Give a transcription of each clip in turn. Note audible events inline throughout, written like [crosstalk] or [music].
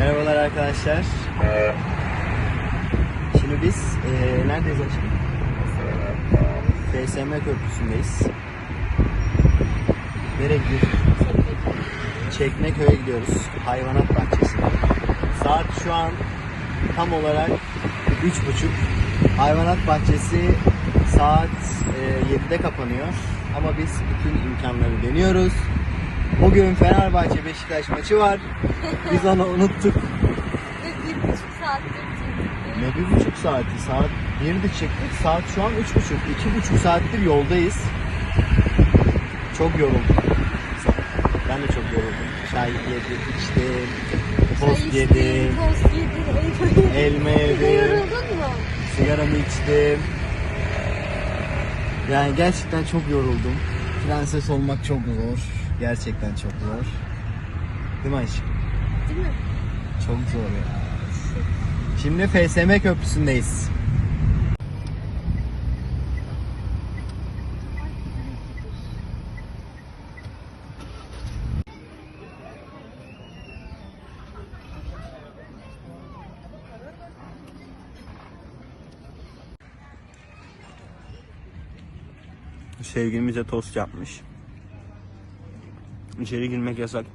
Merhabalar arkadaşlar. Şimdi biz eee neredeyiz aşkım? FSM Köprüsü'ndeyiz. Nereye gidiyoruz? Çekmeköy'e gidiyoruz. Hayvanat bahçesine. Saat şu an tam olarak üç buçuk. Hayvanat bahçesi saat eee, 7'de kapanıyor. Ama biz bütün imkanları deniyoruz. Bugün Fenerbahçe Beşiktaş maçı var. Biz onu unuttuk. Ve bir buçuk saattir çektik. Ne bir buçuk saati? Saat birde çıktık. Saat şu an üç buçuk. İki buçuk saattir yoldayız. Çok yoruldum. Ben de çok yoruldum. Çay yedim, içtim. Tost Çay yedim. içtin, Tost yedin, elma yedin. Elma Bir de yedim. yoruldun mu? Sigaramı içtim. Yani gerçekten çok yoruldum. Prenses olmak çok zor. Gerçekten çok zor. Değil mi aşkım? Değil mi? Çok zor ya. Şimdi FSM Köprüsü'ndeyiz. Sevgilimize tost yapmış. İçeri girmek yasak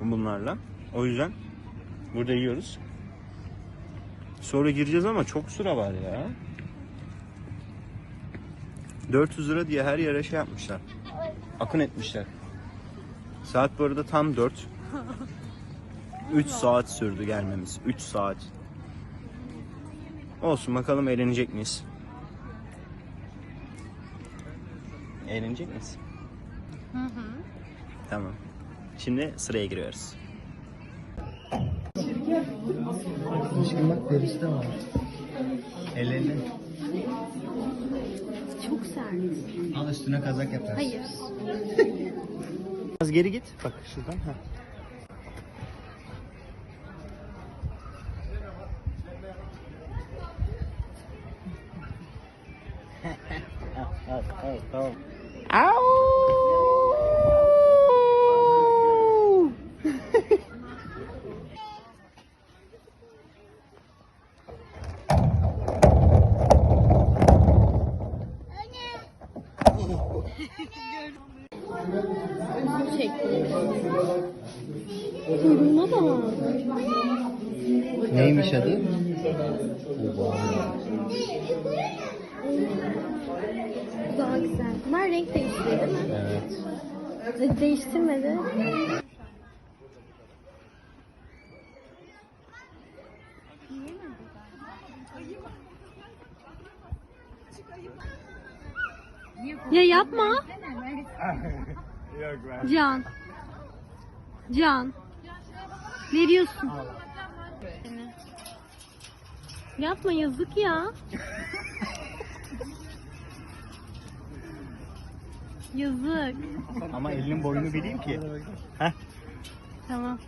bunlarla. O yüzden burada yiyoruz. Sonra gireceğiz ama çok sıra var ya. 400 lira diye her yere şey yapmışlar. Akın etmişler. Saat bu arada tam 4. 3 saat sürdü gelmemiz. 3 saat. Olsun bakalım eğlenecek miyiz? Eğlenecek miyiz? Hı hı. Tamam. Şimdi sıraya giriyoruz. Aşkım bak derisi de var. Ellerini. Çok sert. Al üstüne kazak yaparsın. Hayır. Az geri git. Bak şuradan. Ha. [laughs] al, Kuyruğuna bak. Neymiş adı? Daha güzel. Bunlar renk değiştiriyor değil mi? Evet. De- Değiştirmedi. Ya yapma. [laughs] Can. Can. Ne diyorsun? Yapma yazık ya. [laughs] Yazık. Ama elinin boyunu bileyim ki. Heh. Tamam.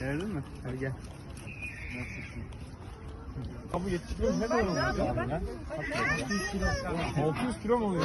Gördün mü? Hadi gel. 70 kilo ne kadar oluyor? 600 kilo mu oluyor?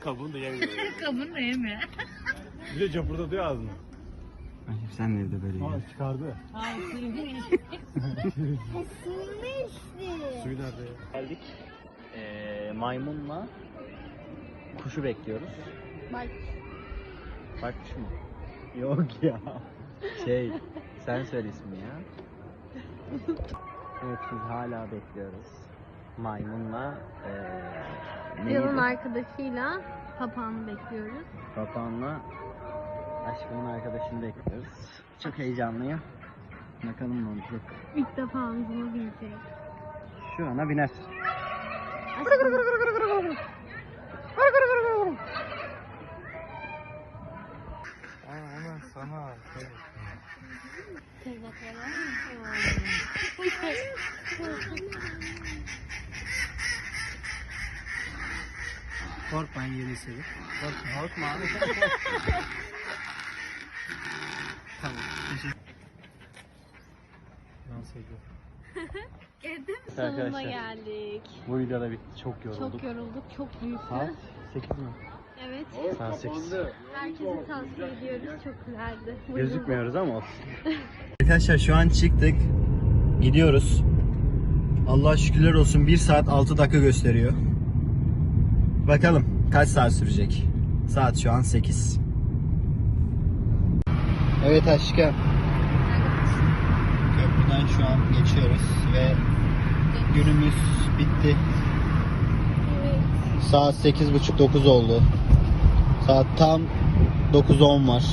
Kabuğunu da yemiyor. Kabın ne mi? Bir de capurda diyor ağzını. Sen nerede böyle Aa çıkardı. [laughs] Suyu nerede ya? Geldik. Ee, maymunla kuşu bekliyoruz. Bak. Bak şu mu? Yok ya. Şey, sen söyle ismini ya. [laughs] Evet biz hala bekliyoruz. Maymunla Can'ın neydi? arkadaşıyla papağanı bekliyoruz. Papağanla aşkımın arkadaşını bekliyoruz. Çok heyecanlıyım. Bakalım ne olacak. İlk defa omzuma binecek. Şu ana biner. Hemen Tamam. Tezgahlara. Korkmayın yeri. Korkma. Korkma abi. tamam. Dans ediyor. Sonuna Arkadaşlar. geldik. Bu videoda bitti. Çok yorulduk. Çok yorulduk. Çok büyüktü. Saat 8 mi? Evet. Saat 8. Herkese tavsiye ediyoruz. Çok güzeldi. Gözükmüyoruz ama olsun. [laughs] Arkadaşlar şu an çıktık. Gidiyoruz. Allah şükürler olsun 1 saat 6 dakika gösteriyor. Bakalım kaç saat sürecek. Saat şu an 8. Evet aşkım. Köprüden şu an geçiyoruz ve günümüz bitti. Evet. Saat 8.30-9 oldu. Saat tam 9.10 var.